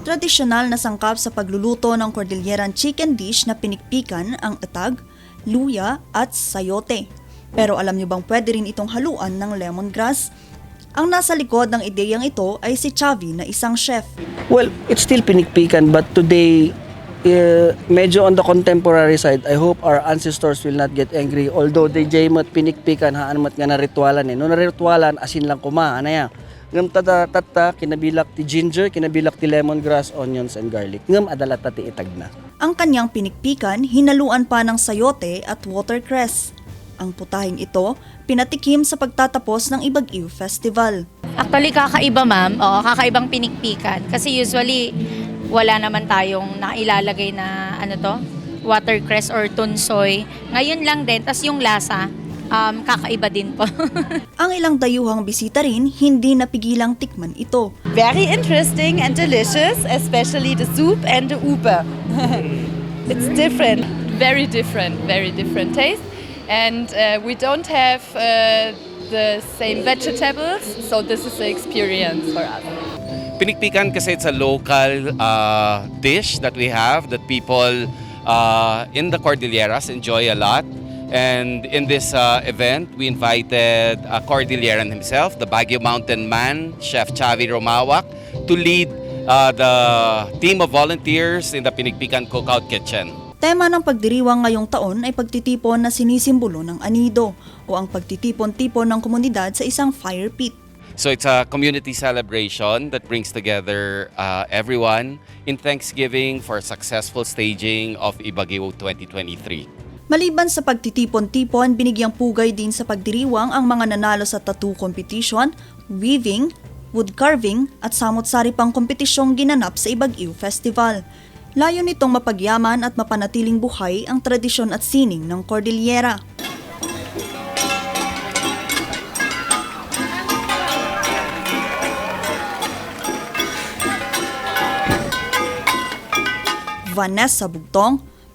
Tradisyonal na sangkap sa pagluluto ng Cordilleran chicken dish na pinikpikan ang atag, luya at sayote. Pero alam niyo bang pwede rin itong haluan ng lemongrass? Ang nasa likod ng ideyang ito ay si Chavi na isang chef. Well, it's still pinikpikan but today uh, medyo on the contemporary side, I hope our ancestors will not get angry. Although they mat pinikpikan haan mat nga naritwalan eh. No naritwalan asin lang kuma ana ya. Ngam tata tata kinabilak ti ginger, kinabilak ti lemongrass, onions and garlic. Ngam adala ti itag na. Ang kanyang pinikpikan, hinaluan pa ng sayote at watercress. Ang putahing ito, pinatikim sa pagtatapos ng Ibag-Iw Festival. Actually, kakaiba ma'am. Oo, kakaibang pinikpikan. Kasi usually, wala naman tayong nailalagay na ano to, watercress or tunsoy. Ngayon lang din, tas yung lasa, um, kakaiba din po. Ang ilang dayuhang bisita rin, hindi napigilang tikman ito. Very interesting and delicious, especially the soup and the uber. it's different. very different, very different taste. And uh, we don't have uh, the same vegetables, so this is the experience for us. Pinikpikan kasi it's a local uh, dish that we have that people uh, in the Cordilleras enjoy a lot. And in this uh, event, we invited a Cordilleran himself, the Baguio Mountain Man, Chef Chavi Romawak, to lead uh, the team of volunteers in the Pinikpikan Cookout Kitchen. Tema ng pagdiriwang ngayong taon ay pagtitipon na sinisimbolo ng anido o ang pagtitipon-tipon ng komunidad sa isang fire pit. So it's a community celebration that brings together uh, everyone in Thanksgiving for a successful staging of Ibaguio 2023. Maliban sa pagtitipon-tipon, binigyang pugay din sa pagdiriwang ang mga nanalo sa tattoo competition, weaving, wood carving at samot-sari pang kompetisyong ginanap sa Ibag-Iw Festival. Layo nitong mapagyaman at mapanatiling buhay ang tradisyon at sining ng Cordillera. Vanessa Bugtong